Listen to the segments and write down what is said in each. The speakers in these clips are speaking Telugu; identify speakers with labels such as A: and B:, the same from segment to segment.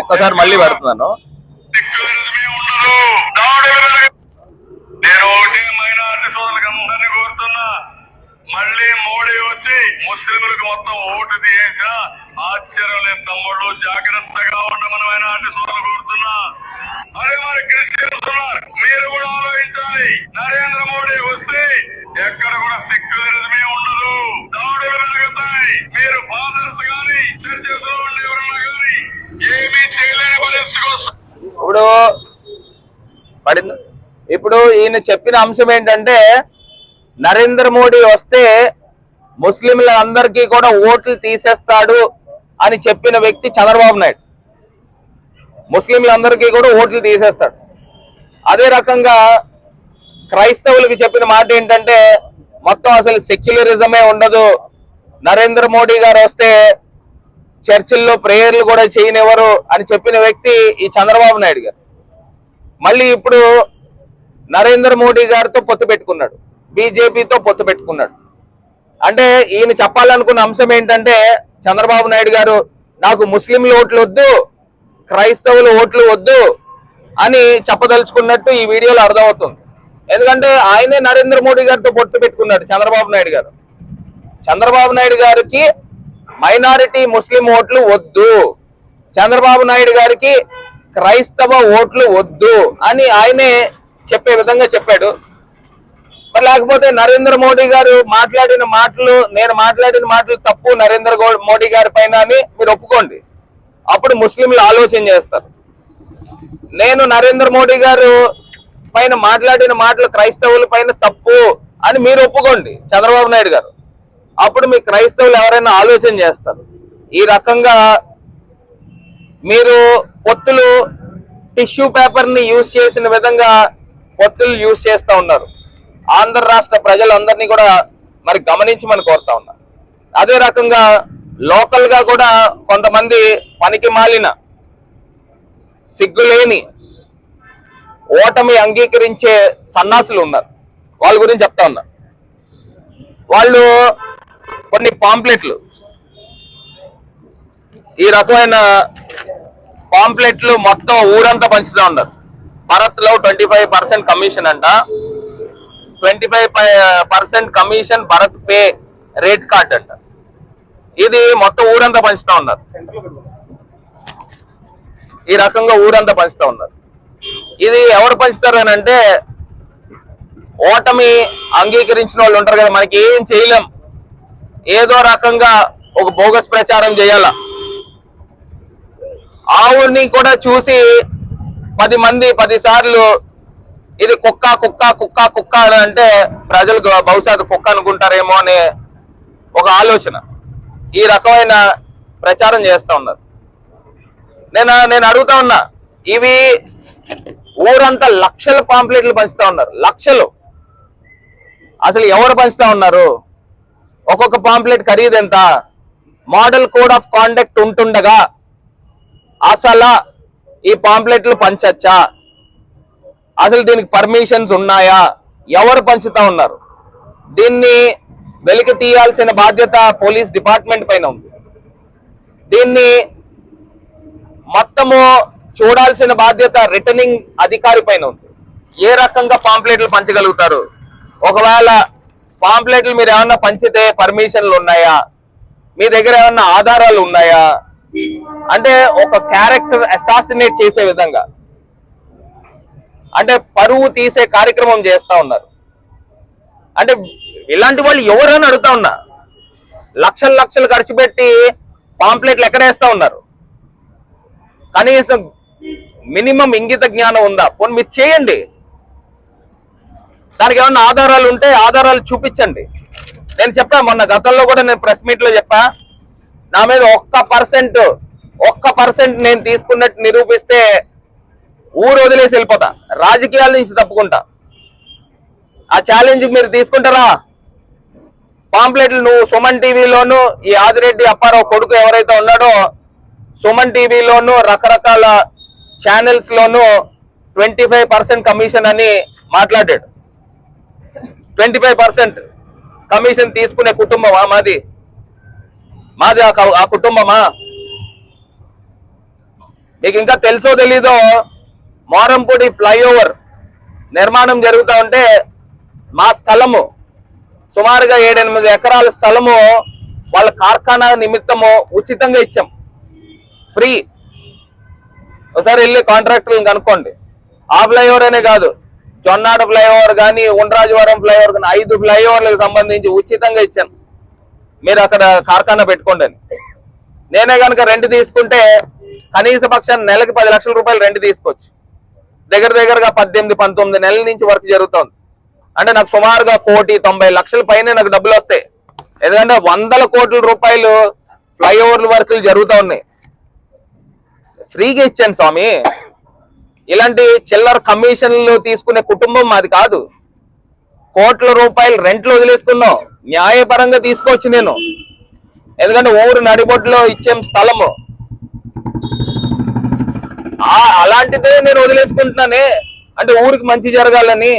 A: ఒక్కసారి మళ్ళీ పెడుతున్నాను.
B: సెక్యులరిజమే ఉండదు దాడులు పెరగ- నేను ఒకటి మైనారిటీ సోదరులకు అందరినీ కోరుతున్నా. మళ్ళీ మోడీ వచ్చి ముస్లింలకు మొత్తం ఓటు తీసేసా. ఆశ్చర్యం తమ్ముళ్ళు జాగ్రత్తగా ఉండమని మైనారిటీ సోదరులు కోరుతున్నా. అదే మరి క్రిస్టియన్స్ ఉన్నారు మీరు కూడా ఆలోచించాలి. నరేంద్ర మోడీ వస్తే ఎక్కడ కూడా సెక్యులరిజమే ఉండదు దాడులు పెరుగుతాయి మీరు ఫాదర్స్ గాని చర్చెస్లో గాని
A: ఇప్పుడు పడింది? ఇప్పుడు ఈయన చెప్పిన అంశం ఏంటంటే నరేంద్ర మోడీ వస్తే ముస్లింల అందరికీ కూడా ఓట్లు తీసేస్తాడు అని చెప్పిన వ్యక్తి చంద్రబాబు నాయుడు. ముస్లింలందరికీ కూడా ఓట్లు తీసేస్తాడు. అదే రకంగా క్రైస్తవులకి చెప్పిన మాట ఏంటంటే మొత్తం అసలు సెక్యులరిజమే ఉండదు. నరేంద్ర మోడీ గారు వస్తే చర్చిల్లో ప్రేయర్లు కూడా చేయనివ్వరు అని చెప్పిన వ్యక్తి ఈ చంద్రబాబు నాయుడు గారు. మళ్ళీ ఇప్పుడు నరేంద్ర మోడీ గారితో పొత్తు పెట్టుకున్నాడు. బీజేపీతో పొత్తు పెట్టుకున్నాడు. అంటే ఈయన చెప్పాలనుకున్న అంశం ఏంటంటే చంద్రబాబు నాయుడు గారు నాకు ముస్లింలు ఓట్లు వద్దు క్రైస్తవుల ఓట్లు వద్దు అని చెప్పదలుచుకున్నట్టు ఈ వీడియోలో అర్థమవుతుంది. ఎందుకంటే ఆయనే నరేంద్ర మోడీ గారితో పొత్తు పెట్టుకున్నాడు చంద్రబాబు నాయుడు గారు. చంద్రబాబు నాయుడు గారికి మైనారిటీ ముస్లిం ఓట్లు వద్దు. చంద్రబాబు నాయుడు గారికి క్రైస్తవ ఓట్లు వద్దు అని ఆయనే చెప్పే విధంగా చెప్పాడు. మరి లేకపోతే నరేంద్ర మోడీ గారు మాట్లాడిన మాటలు నేను మాట్లాడిన మాటలు తప్పు నరేంద్ర గో- మోడీ గారి పైన అని మీరు ఒప్పుకోండి. అప్పుడు ముస్లింలు ఆలోచన చేస్తారు. నేను నరేంద్ర మోడీ గారు పైన మాట్లాడిన మాటలు క్రైస్తవుల పైన తప్పు అని మీరు ఒప్పుకోండి చంద్రబాబు నాయుడు గారు. అప్పుడు మీ క్రైస్తవులు ఎవరైనా ఆలోచన చేస్తారు? ఈ రకంగా మీరు పొత్తులు టిష్యూ పేపర్ని యూజ్ చేసిన విధంగా పొత్తులు యూజ్ చేస్తూ ఉన్నారు. ఆంధ్ర రాష్ట్ర ప్రజలందరినీ కూడా మరి గమనించమని కోరుతా ఉన్నా. అదే రకంగా లోకల్గా కూడా కొంతమంది పనికి మాలిన సిగ్గులేని ఓటమి అంగీకరించే సన్నాసులు ఉన్నారు. వాళ్ళ గురించి చెప్తా ఉన్నా. వాళ్ళు కొన్ని పాంప్లెట్లు. ఈ రకమైన పాంప్లెట్లు మొత్తం ఊరంతా పంచుతూ ఉన్నారు. భరత్లో ట్వంటీ ఫైవ్ పర్సెంట్ కమిషన్ అంట. Twenty five percent commission Bharat pay rate card అంట. ఇది మొత్తం ఊరంతా పంచుతా ఉన్నారు. ఈ రకంగా ఊరంతా పంచుతా ఉన్నారు. ఇది ఎవరు పంచుతారు అని అంటే ఓటమి అంగీకరించిన వాళ్ళు ఉంటారు కదా మనకి ఏం చేయలేం. ఏదో రకంగా ఒక బోగస్ ప్రచారం చేయాల. ఆవుని కూడా చూసి పది మంది పదిసార్లు ఇది కుక్క కుక్క కుక్క కుక్క అని అంటే ప్రజలకు బహుశా కుక్క అనుకుంటారేమో అనే ఒక ఆలోచన. ఈ రకమైన ప్రచారం చేస్తూ ఉన్నారు. నేను నేను అడుగుతా ఉన్నా ఇవి ఊరంతా లక్షల పాంప్లెట్లు పంచుతా ఉన్నారు. లక్షలు. అసలు ఎవరు పంచుతా ఉన్నారు? ఒక్కొక్క పాంప్లెట్ ఖరీదు ఎంత? మోడల్ కోడ్ ఆఫ్ కాండక్ట్ ఉంటుండగా అసలు ఈ పాంప్లెట్లు పంచచ్చా? అసలు దీనికి పర్మిషన్స్ ఉన్నాయా? ఎవరు పంచుతా ఉన్నారు? దీన్ని వెలికి తీయాల్సిన బాధ్యత పోలీస్ డిపార్ట్మెంట్ పైన ఉంది. దీన్ని మొత్తము చూడాల్సిన బాధ్యత రిటర్నింగ్ అధికారి పైన ఉంది. ఏ రకంగా పాంప్లెట్లు పంచగలుగుతారు? ఒకవేళ పాంప్లెట్లు మీరు ఏమన్నా పంచితే పర్మిషన్లు ఉన్నాయా? మీ దగ్గర ఏమన్నా ఆధారాలు ఉన్నాయా? అంటే ఒక క్యారెక్టర్ అసాసినేట్ చేసే విధంగా. అంటే పరువు తీసే కార్యక్రమం చేస్తా ఉన్నారు. అంటే ఇలాంటి వాళ్ళు ఎవరని అడుగుతా ఉన్నా. లక్షలు లక్షలు ఖర్చు పెట్టి పాంప్లెట్లు ఎక్కడేస్తా ఉన్నారు? కనీసం మినిమం ఇంగిత జ్ఞానం ఉందా? పోనీ మీరు చేయండి. దానికి ఏమన్నా ఆధారాలు ఉంటే ఆధారాలు చూపించండి. నేను చెప్పా మొన్న గతంలో కూడా నేను ప్రెస్ మీట్లో చెప్పా నా మీద ఒక్క పర్సెంట్ ఒక్క పర్సెంట్ నేను తీసుకున్నట్టు నిరూపిస్తే ఊరు వదిలేసి వెళ్ళిపోతా. రాజకీయాల నుంచి తప్పుకుంటా. ఆ ఛాలెంజ్ మీరు తీసుకుంటారా? పాంప్లెట్లు నువ్వు సుమన్ టీవీలోను ఈ ఆదిరెడ్డి అప్పారావు కొడుకు ఎవరైతే ఉన్నాడో సుమన్ టీవీలోను రకరకాల ఛానల్స్లోను ట్వంటీ ఫైవ్ పర్సెంట్ కమిషన్ అని మాట్లాడాడు. ట్వంటీ ఫైవ్ పర్సెంట్ కమిషన్ తీసుకునే కుటుంబమా మాది. మాది ఆ ఆ కుటుంబమా? మీకు ఇంకా తెలుసో తెలీదో మోరంపూడి ఫ్లైఓవర్ నిర్మాణం జరుగుతూ ఉంటే మా స్థలము సుమారుగా ఏడెనిమిది ఎకరాల స్థలము వాళ్ళ కార్ఖానా నిమిత్తము ఉచితంగా ఇచ్చాం. ఫ్రీ ఒకసారి వెళ్ళి కాంట్రాక్టర్లను కనుక్కోండి. ఆ ఫ్లైఓవర్ అనే కాదు. జొన్నాడు ఫ్లైఓవర్ కానీ ఉండ్రాజవరం ఫ్లైఓవర్ కానీ ఐదు ఫ్లైఓవర్లకు సంబంధించి ఉచితంగా ఇచ్చాను. మీరు అక్కడ కార్ఖానా పెట్టుకోండి నేనే కనుక రెంట్ తీసుకుంటే కనీస పక్షాన్ని నెలకి పది లక్షల రూపాయలు రెంట్ తీసుకోవచ్చు. దగ్గర దగ్గరగా పద్దెనిమిది పంతొమ్మిది నెలల నుంచి వర్క్ జరుగుతుంది. అంటే నాకు సుమారుగా కోటి తొంభై లక్షల పైన నాకు డబ్బులు వస్తాయి. ఎందుకంటే వందల కోట్ల రూపాయలు ఫ్లైఓవర్ల వర్కులు జరుగుతూ ఉన్నాయి. ఫ్రీగా ఇచ్చాను స్వామి. ఇలాంటి చిల్లర కమిషన్లు తీసుకునే కుటుంబం మాది కాదు. కోట్ల రూపాయలు రెంట్లు వదిలేసుకున్నాం. న్యాయపరంగా తీసుకోవచ్చు నేను. ఎందుకంటే ఊరు నడిబొడ్లో ఇచ్చే స్థలము. అలాంటిదే నేను వదిలేసుకుంటున్నానే. అంటే ఊరికి మంచి జరగాలని.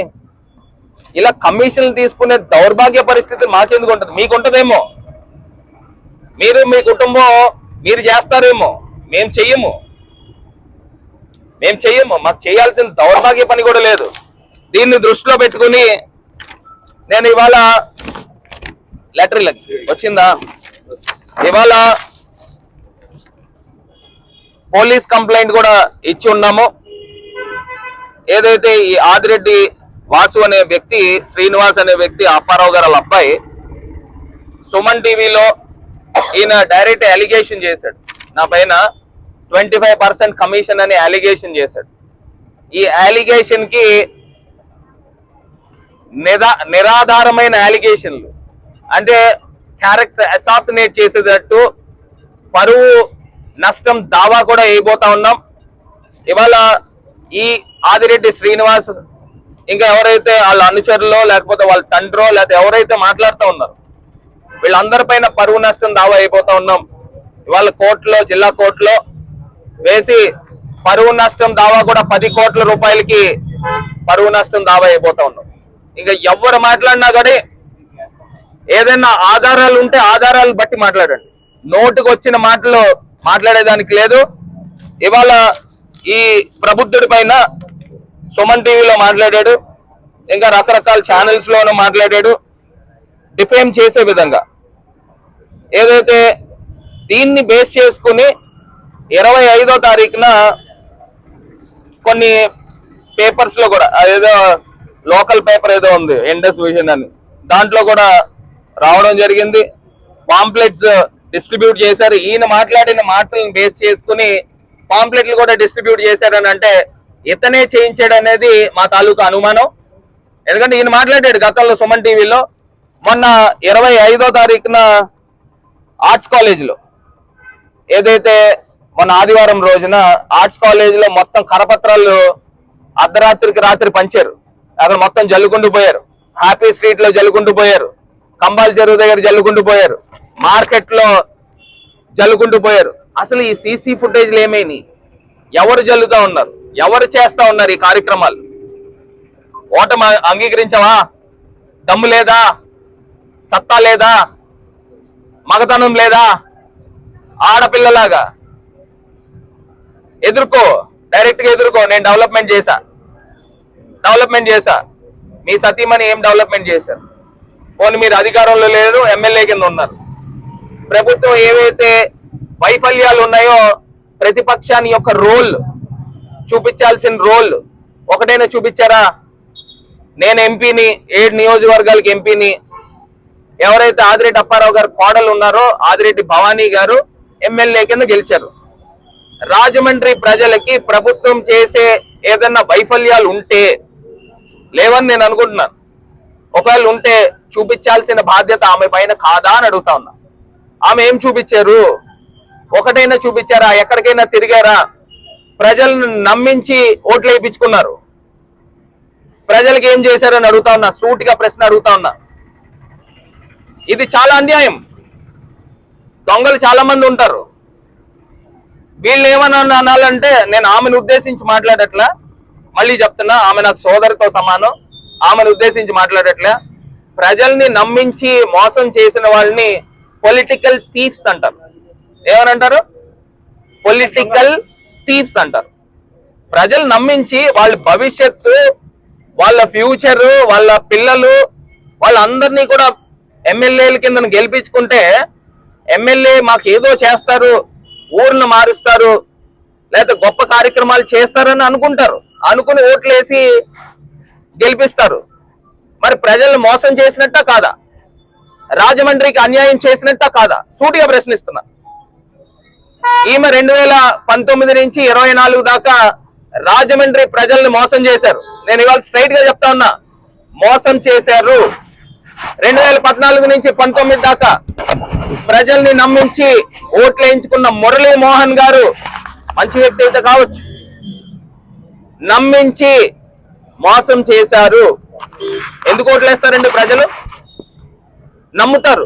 A: ఇలా కమిషన్లు తీసుకునే దౌర్భాగ్య పరిస్థితి మాకెందుకు ఉంటుంది? మీకు ఉంటుందేమో మీరు మీ కుటుంబం మీరు చేస్తారేమో. మేము చెయ్యము. మేము చెయ్యము మాకు చేయాల్సిన దౌర్భాగ్య పని కూడా లేదు. దీన్ని దృష్టిలో పెట్టుకుని నేను ఇవాళ లెటర్ వచ్చిందా? ఇవాళ పోలీస్ కంప్లైంట్ కూడా ఇచ్చి ఉన్నాము. ఏదైతే ఈ ఆదిరెడ్డి వాసు అనే వ్యక్తి శ్రీనివాస్ అనే వ్యక్తి అప్పారావు గారు అబ్బాయి సుమన్ టీవీలో ఈయన డైరెక్ట్ అలిగేషన్ చేశాడు. నా పైన ట్వంటీ ఫైవ్ పర్సెంట్ కమిషన్ అని అలిగేషన్ చేశాడు. ఈ అలిగేషన్కి నిరా నిరాధారమైన అలిగేషన్లు అంటే క్యారెక్టర్ అసాసినేట్ చేసేటట్టు పరువు నష్టం దావా కూడా వేయబోతా ఉన్నాం. ఇవాళ ఈ ఆదిరెడ్డి శ్రీనివాస్ ఇంకా ఎవరైతే వాళ్ళ అనుచరులో లేకపోతే వాళ్ళ తండ్రో లేకపోతే ఎవరైతే మాట్లాడుతూ ఉన్నారు వీళ్ళందరిపైన పరువు నష్టం దావా అయిపోతా ఉన్నాం. ఇవాళ కోర్టులో జిల్లా కోర్టులో వేసి పరువు నష్టం దావా కూడా పది కోట్ల రూపాయలకి పరువు నష్టం దావా అయిపోతా ఉన్నాం. ఇంకా ఎవరు మాట్లాడినా కానీ ఏదైనా ఆధారాలు ఉంటే ఆధారాలు బట్టి మాట్లాడండి. నోటుకు వచ్చిన మాటలు మాట్లాడేదానికి లేదు. ఇవాళ ఈ ప్రబుద్ధుడి పైన సుమన్ టీవీలో మాట్లాడాడు. ఇంకా రకరకాల ఛానల్స్ లోనూ మాట్లాడాడు. డిఫేమ్ చేసే విధంగా. ఏదైతే దీన్ని బేస్ చేసుకుని ఇరవై ఐదో తారీఖున కొన్ని పేపర్స్లో కూడా అదేదో లోకల్ పేపర్ ఏదో ఉంది ఇండస్ విజన్ అని. దాంట్లో కూడా రావడం జరిగింది. పాంప్లెట్స్ డిస్ట్రిబ్యూట్ చేశారు. ఈయన మాట్లాడిన మాటలను బేస్ చేసుకుని పాంప్లెట్లు కూడా డిస్ట్రిబ్యూట్ చేశారని అంటే ఇతనే చేయించాడు అనేది మా తాలూకా అనుమానం. ఎందుకంటే ఈయన మాట్లాడాడు గతంలో సుమన్ టీవీలో మొన్న ఇరవై ఐదో తారీఖున ఆర్ట్స్ కాలేజీలో ఏదైతే మొన్న ఆదివారం రోజున ఆర్ట్స్ కాలేజీలో మొత్తం కరపత్రాలు అర్ధరాత్రికి రాత్రి పంచారు. అక్కడ మొత్తం జల్లుకుంటూ పోయారు. హ్యాపీ స్ట్రీట్లో జల్లుకుంటూ పోయారు. కంబాల్ చెరువు దగ్గర జల్లుకుంటూ పోయారు. మార్కెట్లో జల్లుకుంటూ పోయారు. అసలు ఈ సీసీ ఫుటేజ్లు ఏమైనాయి ఎవరు జల్లుతా ఉన్నారు? ఎవరు చేస్తా ఉన్నారు ఈ కార్యక్రమాలు? ఓటమి అంగీకరించావా? దమ్ము లేదా? సత్తా లేదా? మగతనం లేదా? ఆడపిల్లలాగా? ఎదుర్కో. డైరెక్ట్గా ఎదుర్కో. నేను డెవలప్మెంట్ చేశా. డెవలప్మెంట్ చేశా. మీ సతీమణి ఏం డెవలప్మెంట్ చేశారు? పోనీ మీరు అధికారంలో లేరు ఎమ్మెల్యే కింద ఉన్నారు. ప్రభుత్వం ఏవైతే వైఫల్యాలు ఉన్నాయో ప్రతిపక్షాన్ని యొక్క రోల్ చూపించాల్సిన రోల్ ఒకటైనా చూపించారా? నేను ఎంపీని ఏడు నియోజకవర్గాలకి ఎంపీని ఎవరైతే ఆదిరెడ్డి అప్పారావు గారు కోడలు ఉన్నారో ఆదిరెడ్డి భవానీ గారు ఎమ్మెల్యే కింద గెలిచారు. రాజమండ్రి ప్రజలకి ప్రభుత్వం చేసే ఏదన్నా వైఫల్యాలు ఉంటే లేవని నేను అనుకుంటున్నాను. ఒకవేళ ఉంటే చూపించాల్సిన బాధ్యత ఆమె పైన కాదా అని అడుగుతా ఉన్నా. ఆమె ఏం చూపించారు? ఒకటైనా చూపించారా? ఎక్కడికైనా తిరిగారా? ప్రజలను నమ్మించి ఓట్లు వేయించుకున్నారు. ప్రజలకు ఏం చేశారని అడుగుతా ఉన్నా. సూటిగా ప్రశ్న అడుగుతా ఉన్నా. ఇది చాలా అన్యాయం. దొంగలు చాలా మంది ఉంటారు. వీళ్ళు ఏమన్నా అనాలంటే నేను ఆమెను ఉద్దేశించి మాట్లాడట్లా. మళ్ళీ చెప్తున్నా ఆమె నాకు సోదరితో సమానం. ఆమెను ఉద్దేశించి మాట్లాడట్లే. ప్రజల్ని నమ్మించి మోసం చేసిన వాళ్ళని పొలిటికల్ థీఫ్స్ అంటారు. ఏమనంటారు? పొలిటికల్ థీఫ్స్ అంటారు. ప్రజలు నమ్మించి వాళ్ళ భవిష్యత్తు వాళ్ళ ఫ్యూచర్ వాళ్ళ పిల్లలు వాళ్ళందరినీ కూడా ఎమ్మెల్యేల కింద గెలిపించుకుంటే ఎమ్మెల్యే మాకు ఏదో చేస్తారు ఊర్లు మారుస్తారు లేకపోతే గొప్ప కార్యక్రమాలు చేస్తారని అనుకుంటారు. అనుకుని ఓట్లేసి గెలిపిస్తారు. మరి ప్రజల్ని మోసం చేసినట్ట కాదా? రాజమండ్రికి అన్యాయం చేసినట్ట కాదా? సూటిగా ప్రశ్నిస్తున్నా. ఈమె రెండు వేల పంతొమ్మిది నుంచి ఇరవై నాలుగు దాకా రాజమండ్రి ప్రజల్ని మోసం చేశారు. నేను ఇవాళ స్ట్రైట్గా చెప్తా ఉన్నా. మోసం చేశారు. రెండు వేల పద్నాలుగు నుంచి పంతొమ్మిది దాకా ప్రజల్ని నమ్మించి ఓట్లు వేయించుకున్న మురళీ మోహన్ గారు మంచి వ్యక్తి అయితే కావచ్చు. నమ్మించి మోసం చేశారు. ఎందుకు ఓట్లేస్తారండి ప్రజలు? నమ్ముతారు.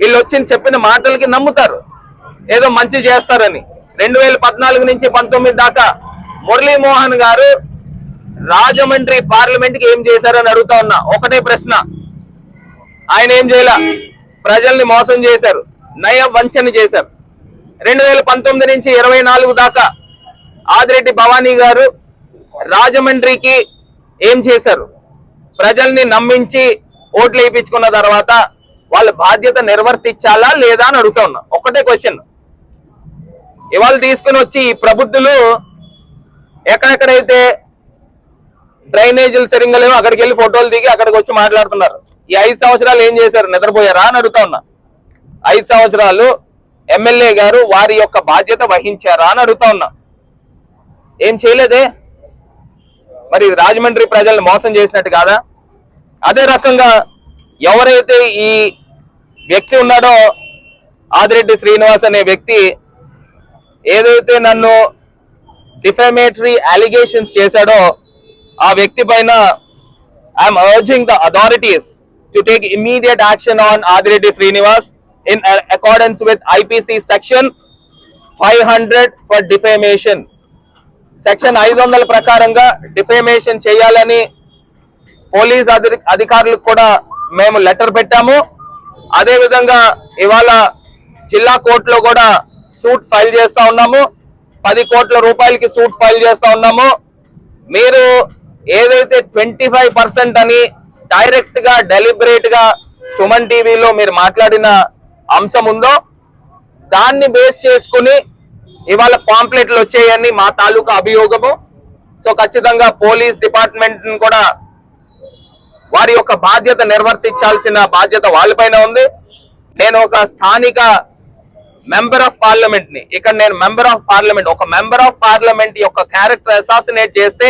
A: వీళ్ళు వచ్చి చెప్పిన మాటలకి నమ్ముతారు. ఏదో మంచి చేస్తారని. రెండు వేల పద్నాలుగు నుంచి పంతొమ్మిది దాకా మురళీమోహన్ గారు రాజమండ్రి పార్లమెంట్కి ఏం చేశారని అడుగుతా ఉన్నా. ఒకటే ప్రశ్న. ఆయన ఏం చేయలే? ప్రజల్ని మోసం చేశారు. నయ వంచన చేశారు. రెండు వేల పంతొమ్మిది నుంచి ఇరవై నాలుగు దాకా ఆదిరెడ్డి భవానీ గారు రాజమండ్రికి ఏం చేశారు? ప్రజల్ని నమ్మించి ఓట్లు వేయించుకున్న తర్వాత వాళ్ళ బాధ్యత నిర్వర్తించాలా లేదా అని అడుగుతా ఉన్నా. ఒకటే క్వశ్చన్ ఇవాళ తీసుకుని వచ్చి ఈ ప్రబుద్ధులు ఎక్కడెక్కడైతే డ్రైనేజీలు సరిగ్గా లేవు అక్కడికి వెళ్ళి ఫోటోలు దిగి అక్కడికి వచ్చి మాట్లాడుతున్నారు. ఈ ఐదు సంవత్సరాలు ఏం చేశారు? నిద్రపోయారా అని అడుగుతా ఉన్నా. ఐదు సంవత్సరాలు ఎమ్మెల్యే గారు వారి యొక్క బాధ్యత వహించారా అని అడుగుతా ఉన్నా. ఏం చేయలేదే? మరి రాజమండ్రి ప్రజల్ని మోసం చేసినట్టు కాదా? అదే రకంగా ఎవరైతే ఈ వ్యక్తి ఉన్నాడో ఆదిరెడ్డి శ్రీనివాస్ అనే వ్యక్తి ఏదైతే నన్ను డిఫమేటరీ అలిగేషన్స్ చేశాడో ఆ వ్యక్తి పైన I'm urging the authorities. To take immediate action on Adireddy Srinivas in uh, with IPC section five hundred for defamation. Section ఐదు వందల ప్రకారంగా డిఫేమేషన్ చేయాలని పోలీస్ అధికారులకు కూడా మేము లెటర్ పెట్టాము. అదేవిధంగా ఇవాళ జిల్లా కోర్టులో కూడా సూట్ ఫైల్ చేస్తా ఉన్నాము. పది కోట్ల రూపాయలకి సూట్ ఫైల్ చేస్తా ఉన్నాము. మీరు ఏదైతే ట్వంటీ ఫైవ్ పర్సెంట్ అని డైరెక్ట్గా డెలిబరేట్గా సుమన్ టీవీలో మీరు మాట్లాడిన అంశం ఉందో దాన్ని బేస్ చేసుకుని ఇవాళ పాంప్లెట్లు వచ్చాయని మా తాలూకా అభియోగము. సో ఖచ్చితంగా పోలీస్ డిపార్ట్మెంట్ కూడా వారి యొక్క బాధ్యత నిర్వర్తించాల్సిన బాధ్యత వాళ్ళపైన ఉంది. నేను ఒక స్థానిక మెంబర్ ఆఫ్ పార్లమెంట్ని ఇక్కడ నేను మెంబర్ ఆఫ్ పార్లమెంట్ ఒక మెంబర్ ఆఫ్ పార్లమెంట్ యొక్క క్యారెక్టర్ అసాసినేట్ చేస్తే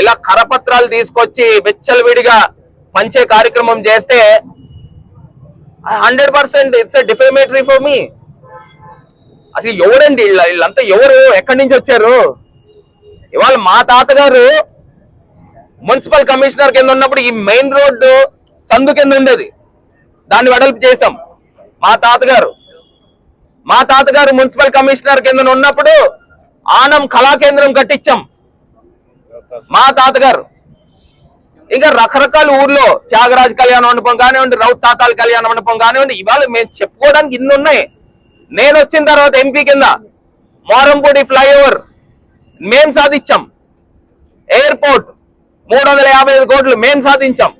A: ఇలా కరపత్రాలు తీసుకొచ్చి విచ్చలవిడిగా పంచే కార్యక్రమం చేస్తే hundred percent it's defamatory for me అసలు ఎవరండి వీళ్ళంతా ఎవరు? ఎక్కడి నుంచి వచ్చారు? ఇవాళ మా తాతగారు మున్సిపల్ కమిషనర్ కింద ఉన్నప్పుడు ఈ మెయిన్ రోడ్డు సందు కింద ఉండేది. దాన్ని వెడల్పు చేసాం మా తాతగారు. మా తాతగారు మున్సిపల్ కమిషనర్ కింద ఉన్నప్పుడు ఆనం కళా కేంద్రం కట్టించాం. మా తాతగారు. ఇంకా రకరకాల ఊర్లో త్యాగరాజ కళ్యాణ మండపం కానివ్వండి రౌత్ తాతాల కళ్యాణ మండపం కానివ్వండి ఇవాళ మేము చెప్పుకోవడానికి ఇన్ని ఉన్నాయి. నేను వచ్చిన తర్వాత ఎంపీ కింద మోరంపూడి ఫ్లైఓవర్ మేం సాధించాం. ఎయిర్పోర్ట్ మూడు వందల యాభై ఐదు కోట్లు మేం సాధించాం.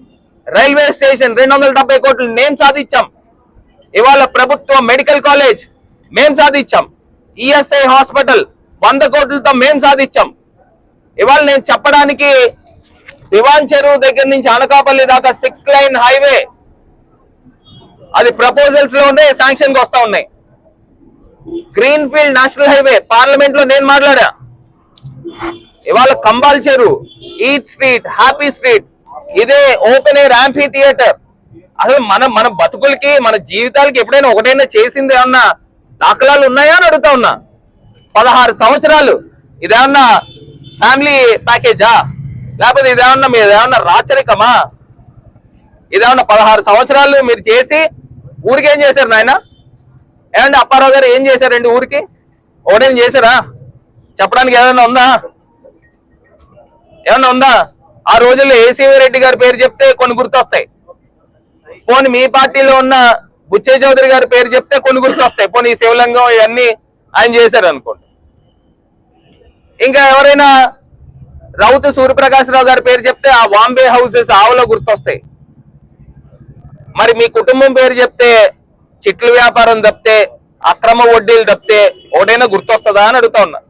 A: రైల్వే స్టేషన్ రెండు వందల డెబ్బై కోట్లు మేం సాధించాం. ఇవాళ ప్రభుత్వ మెడికల్ కాలేజ్ మేం సాధించాం. ఈఎస్ఐ హాస్పిటల్ వంద కోట్లతో మేం సాధించాం. ఇవాళ నేను చెప్పడానికి దివాన్ చెరువు దగ్గర నుంచి అనకాపల్లి దాకా సిక్స్ లైన్ హైవే. అది ప్రపోజల్స్లో ఉన్నాయి శాంక్షన్కి వస్తా ఉన్నాయి. గ్రీన్ ఫీల్డ్ నేషనల్ హైవే పార్లమెంట్లో నేను మాట్లాడా? ఇవాళ Kambal Cheruvu eat street happy street ఇదే ఓపెన్ ఎయిర్ యాంఫీ థియేటర్ అసలు మన మన బతుకులకి మన జీవితాలకి ఎప్పుడైనా ఒకటైనా చేసింది ఏమన్నా దాఖలాలు ఉన్నాయా అని అడుగుతా ఉన్నా. పదహారు సంవత్సరాలు. ఇదేమన్నా ఫ్యామిలీ ప్యాకేజా లేకపోతే ఇదేమన్నా మీరు ఏమన్నా రాచరికమా? ఇదేమన్నా పదహారు సంవత్సరాలు మీరు చేసి ఊరికి ఏం చేశారు నాయన? ఏమండి అప్పారావు గారు ఏం చేశారండి ఊరికి? ఒకటేం చేశారా? చెప్పడానికి ఏదైనా ఉందా? ఏమన్నా ఉందా? ఆ రోజుల్లో ఏసీవీ రెడ్డి గారి పేరు చెప్తే కొన్ని గుర్తొస్తాయి. పోనీ మీ పార్టీలో ఉన్న బుచ్చే చౌదరి గారి పేరు చెప్తే కొన్ని గుర్తొస్తాయి. పోనీ ఈ శివలింగం ఇవన్నీ ఆయన చేశారు అనుకోండి ఇంకా ఎవరైనా రౌతు సూర్యప్రకాశ్రావు గారి పేరు చెప్తే ఆ బాంబే హౌసెస్ ఆవులో గుర్తొస్తాయి. మరి మీ కుటుంబం పేరు చెప్తే చిట్లు వ్యాపారం తప్పితే అక్రమ వడ్డీలు తప్పితే ఒకటైనా గుర్తొస్తుందా అని అడుగుతా ఉన్నా.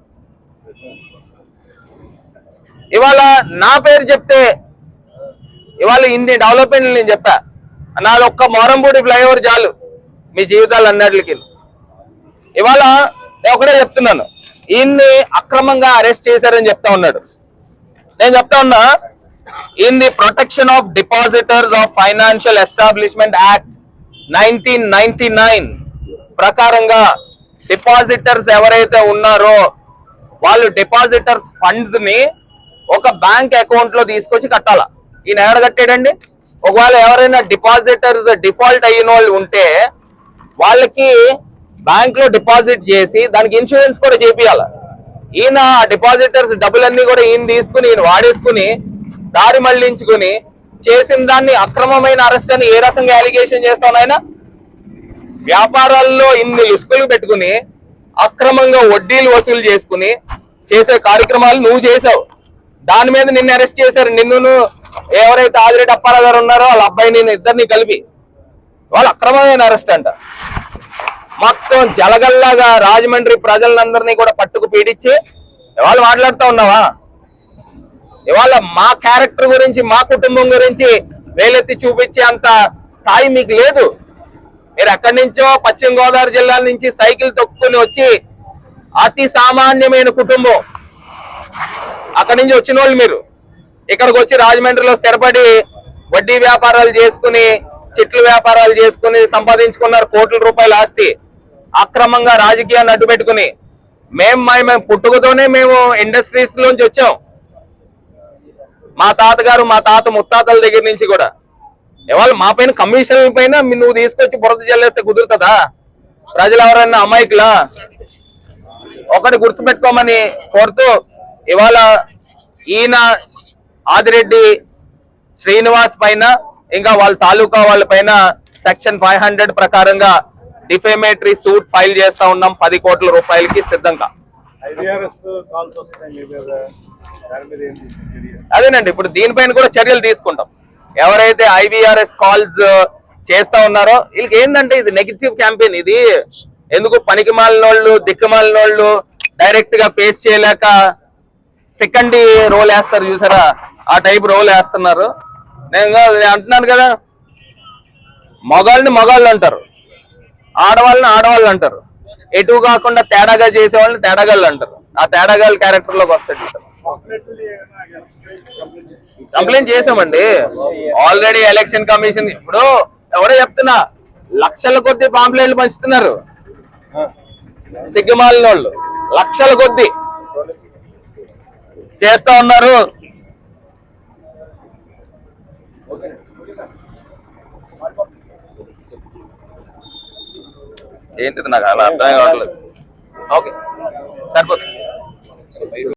A: ఇవాళ నా పేరు చెప్తే ఇవాళ ఇన్ని డెవలప్మెంట్లు నేను చెప్పా. నాది ఒక్క మోరంపూడి ఫ్లైఓవర్ చాలు మీ జీవితాలు అన్నిటికి. ఇవాళ ఒకటే చెప్తున్నాను. ఈయన్ని అక్రమంగా అరెస్ట్ చేశారని చెప్తా ఉన్నాడు. నేను చెప్తా ఉన్నా in the protection of depositors of financial establishment act nineteen ninety nine ప్రకారంగా డిపాజిటర్స్ ఎవరైతే ఉన్నారో వాళ్ళు డిపాజిటర్స్ ఫండ్స్ని ఒక బ్యాంక్ అకౌంట్లో తీసుకొచ్చి కట్టాల? ఈయన ఎవరు కట్టాడండి? ఒకవేళ ఎవరైనా డిపాజిటర్స్ డిఫాల్ట్ అయిన వాళ్ళు ఉంటే వాళ్ళకి బ్యాంక్లో డిపాజిట్ చేసి దానికి ఇన్సూరెన్స్ కూడా చేపియాలి? ఈయన డిపాజిటర్స్ డబ్బులన్నీ కూడా ఈయన తీసుకుని ఈయన వాడేసుకుని దారి మళ్ళించుకుని చేసిన దాన్ని అక్రమమైన అరెస్ట్ అని ఏ రకంగా అలిగేషన్ చేస్తాను ఆయన వ్యాపారాల్లో ఇన్ని ఇసుకలు పెట్టుకుని అక్రమంగా వడ్డీలు వసూలు చేసుకుని చేసే కార్యక్రమాలు నువ్వు చేసావు. దాని మీద నిన్ను అరెస్ట్ చేశారు. నిన్ను ఎవరైతే ఆదిరెడ్డి అప్పారావు గారు ఉన్నారో వాళ్ళ అబ్బాయి నేను ఇద్దరిని కలిపి. వాళ్ళు అక్రమమైన అరెస్ట్ అంట. మొత్తం జలగల్లాగా రాజమండ్రి ప్రజలందరినీ కూడా పట్టుకు పీడించి ఇవాళ మాట్లాడుతూ ఉన్నావా? ఇవాళ మా క్యారెక్టర్ గురించి మా కుటుంబం గురించి వేలెత్తి చూపించే అంత స్థాయి మీకు లేదు. మీరు ఎక్కడి నుంచో పశ్చిమ గోదావరి జిల్లాల నుంచి సైకిల్ తొక్కుని వచ్చి అతి సామాన్యమైన కుటుంబం. అక్కడి నుంచి వచ్చిన వాళ్ళు మీరు. ఇక్కడికి వచ్చి రాజమండ్రిలో స్థిరపడి వడ్డీ వ్యాపారాలు చేసుకుని చెట్లు వ్యాపారాలు చేసుకుని సంపాదించుకున్నారు కోట్ల రూపాయల ఆస్తి. అక్రమంగా రాజకీయాన్ని అడ్డుపెట్టుకుని మేము మేము పుట్టుకతోనే మేము ఇండస్ట్రీస్ లోంచి వచ్చాం. మా తాతగారు మా తాత ముత్తాతల దగ్గర నుంచి కూడా. ఇవాళ మా పైన కమిషన్ పైన నువ్వు తీసుకొచ్చి బురద జల్లేస్తే కుదురుతుందా? ప్రజలు ఎవరైనా అమాయకులా? ఒకటి గుర్తుపెట్టుకోమని కోరుతూ ఇవాళ ఈయన ఆదిరెడ్డి శ్రీనివాస్ పైన ఇంకా వాళ్ళ తాలూకా వాళ్ళ పైన సెక్షన్ ఫైవ్ హండ్రెడ్ ప్రకారంగా డిఫేమేటరీ సూట్ ఫైల్ చేస్తా ఉన్నాం పది కోట్ల రూపాయలకి సిద్ధంగా. అదేనండి ఇప్పుడు దీనిపైన కూడా చర్యలు తీసుకుంటాం. ఎవరైతే ఐవీఆర్ఎస్ కాల్స్ చేస్తా ఉన్నారో వీళ్ళకి ఏంటంటే ఇది నెగిటివ్ క్యాంపెయిన్ ఇది ఎందుకు పనికి మాలినోళ్ళు దిక్కుమాలినోళ్ళు డైరెక్ట్గా ఫేస్ చేయలేక సెకండ్ రోల్ వేస్తారు చూసారా? ఆ టైప్ రోల్ వేస్తున్నారు. నేను అంటున్నాను కదా. మగాళ్ళని మగాళ్ళు అంటారు. ఆడవాళ్ళని ఆడవాళ్ళు అంటారు. ఎటు కాకుండా తేడాగా చేసే వాళ్ళని తేడాగాళ్ళు అంటారు. ఆ తేడాగాళ్ళ క్యారెక్టర్లోకి వస్తాడు కంప్లైంట్ చేసామండి. ఆల్రెడీ ఎలక్షన్ కమిషన్ ఇప్పుడు ఎవరో చెప్తున్నా లక్షల కొద్ది పాంప్లెట్లు పంచుతున్నారు. సిగ్గుమాలిన వాళ్ళు. లక్షల కొద్ది. చేస్తా ఉన్నారు. ఏంటిది? నాకు అలా అర్థమే కావట్లేదు. ఓకే. సరిపోతుంది.